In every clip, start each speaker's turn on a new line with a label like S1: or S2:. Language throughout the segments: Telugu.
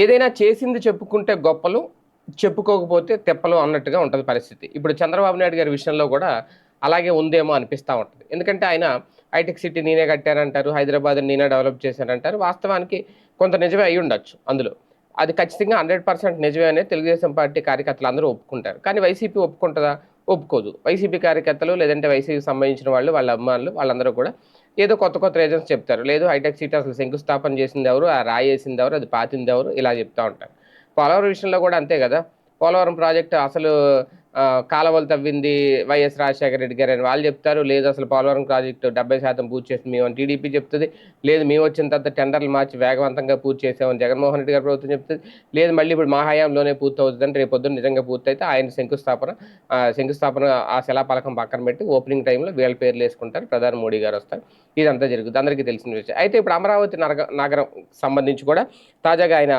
S1: ఏదైనా చేసింది చెప్పుకుంటే గొప్పలు చెప్పుకోకపోతే తెప్పలు అన్నట్టుగా ఉంటుంది పరిస్థితి. ఇప్పుడు చంద్రబాబు నాయుడు గారి విషయంలో కూడా అలాగే ఉందేమో అనిపిస్తూ ఉంటుంది. ఎందుకంటే ఆయన హైటెక్ సిటీ నేనే కట్టారంటారు హైదరాబాద్ నేనే డెవలప్ చేశారంటారు. వాస్తవానికి కొంత నిజమే అయి ఉండొచ్చు అందులో. అది ఖచ్చితంగా హండ్రెడ్ పర్సెంట్ నిజమే అనేది తెలుగుదేశం పార్టీ కార్యకర్తలు అందరూ ఒప్పుకుంటారు. కానీ వైసీపీ ఒప్పుకుంటుందా? ఒప్పుకోదు. వైసీపీ కార్యకర్తలు లేదంటే వైసీపీకి సంబంధించిన వాళ్ళు వాళ్ళ అభిమానులు వాళ్ళందరూ కూడా ఏదో కొత్త కొత్త రీజన్స్ చెప్తారు. లేదు హైటెక్ సిటీ అసలు శంకుస్థాపన చేసింది ఎవరు? ఆ రాయి వేసింది ఎవరు? అది పాతింది ఎవరు? ఇలా చెప్తూ ఉంటారు. పోలవరం విషయంలో కూడా అంతే కదా? పోలవరం ప్రాజెక్టు అసలు కాలవలు కాలువలు తవ్వింది వైఎస్ రాజశేఖర రెడ్డి గారు అని వాళ్ళు చెప్తారు. లేదు అసలు పోలవరం ప్రాజెక్టు డెబ్బై శాతం పూర్తి చేసింది మేము టీడీపీ చెప్తుంది. లేదు మేము వచ్చిన తర్వాత టెండర్లు మార్చి వేగవంతంగా పూర్తి చేసామని జగన్మోహన్ రెడ్డి గారు ప్రభుత్వం చెప్తుంది. లేదు మళ్ళీ ఇప్పుడు మా హయాంలోనే పూర్తి అవుతుందని రేపు పొద్దున్న నిజంగా పూర్తయితే ఆయన శంకుస్థాపన శంకుస్థాపన ఆ శిలాపలకం పక్కన పెట్టి ఓపెనింగ్ టైంలో వీళ్ళ పేర్లు వేసుకుంటారు. ప్రధాని మోడీ గారు వస్తారు. ఇదంతా జరుగుతుంది. అందరికీ తెలిసిన విషయం. అయితే ఇప్పుడు అమరావతి నగరం సంబంధించి కూడా తాజాగా ఆయన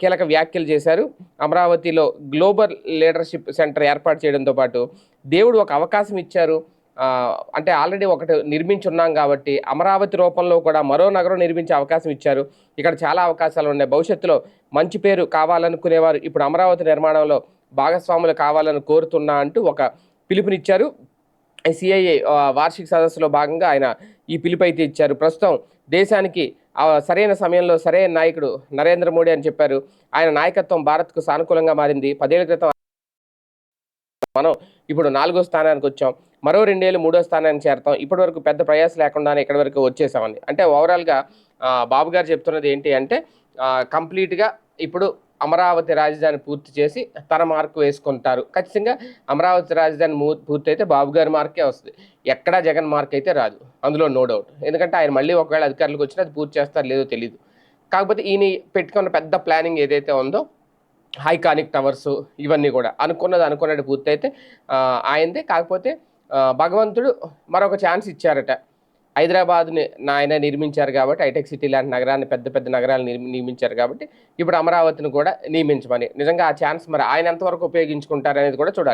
S1: కీలక వ్యాఖ్యలు చేశారు. అమరావతిలో గ్లోబల్ లీడర్షిప్ సెంటర్ ఏర్పాటు చేయడంతో పాటు దేవుడు ఒక అవకాశం ఇచ్చారు. అంటే ఆల్రెడీ ఒకటి నిర్మించి ఉన్నాం కాబట్టి అమరావతి రూపంలో కూడా మరో నగరం నిర్మించే అవకాశం ఇచ్చారు. ఇక్కడ చాలా అవకాశాలు ఉన్నాయి. భవిష్యత్తులో మంచి పేరు కావాలనుకునేవారు ఇప్పుడు అమరావతి నిర్మాణంలో భాగస్వాములు కావాలని కోరుతున్నా అంటూ ఒక పిలుపునిచ్చారు. సిఐఏ వార్షిక సదస్సులో భాగంగా ఆయన ఈ పిలుపు అయితే ఇచ్చారు. ప్రస్తుతం దేశానికి సరైన సమయంలో సరైన నాయకుడు నరేంద్ర మోడీ అని చెప్పారు. ఆయన నాయకత్వం భారత్కు సానుకూలంగా మారింది. పదేళ్ళ క్రితం మనం ఇప్పుడు నాలుగో స్థానానికి వచ్చాం. మరో రెండేళ్ళు మూడో స్థానానికి చేరతాం. ఇప్పటి వరకు పెద్ద ప్రయాస లేకుండానే ఇక్కడి వరకు వచ్చేసామని అంటే ఓవరాల్గా బాబు గారు చెప్తున్నది ఏంటి అంటే కంప్లీట్గా ఇప్పుడు అమరావతి రాజధాని పూర్తి చేసి తన మార్కు వేసుకుంటారు. ఖచ్చితంగా అమరావతి రాజధాని మూ- పూర్తి అయితే బాబు గారి మార్కే వస్తుంది. ఎక్కడా జగన్ మార్క్ అయితే రాదు. అందులో నో డౌట్. ఎందుకంటే ఆయన మళ్ళీ ఒకవేళ అధికారులకు వచ్చినా అది పూర్తి చేస్తారో లేదో తెలియదు కాకపోతే ఈయన పెట్టుకున్న పెద్ద ప్లానింగ్ ఏదైతే ఉందో హైకానిక్ టవర్స్ ఇవన్నీ కూడా. అనుకున్నది అనుకున్నట్టు పూర్తయితే ఆయనదే. కాకపోతే భగవంతుడు మరొక ఛాన్స్ ఇచ్చారట. హైదరాబాద్ని ఆయన నిర్మించారు కాబట్టి హైటెక్ సిటీ లాంటి నగరాన్ని పెద్ద పెద్ద నగరాలు నియమించారు కాబట్టి ఇప్పుడు అమరావతిని కూడా నియమించమని. నిజంగా ఆ ఛాన్స్ మరి ఆయన ఎంతవరకు ఉపయోగించుకుంటారనేది కూడా చూడాలి.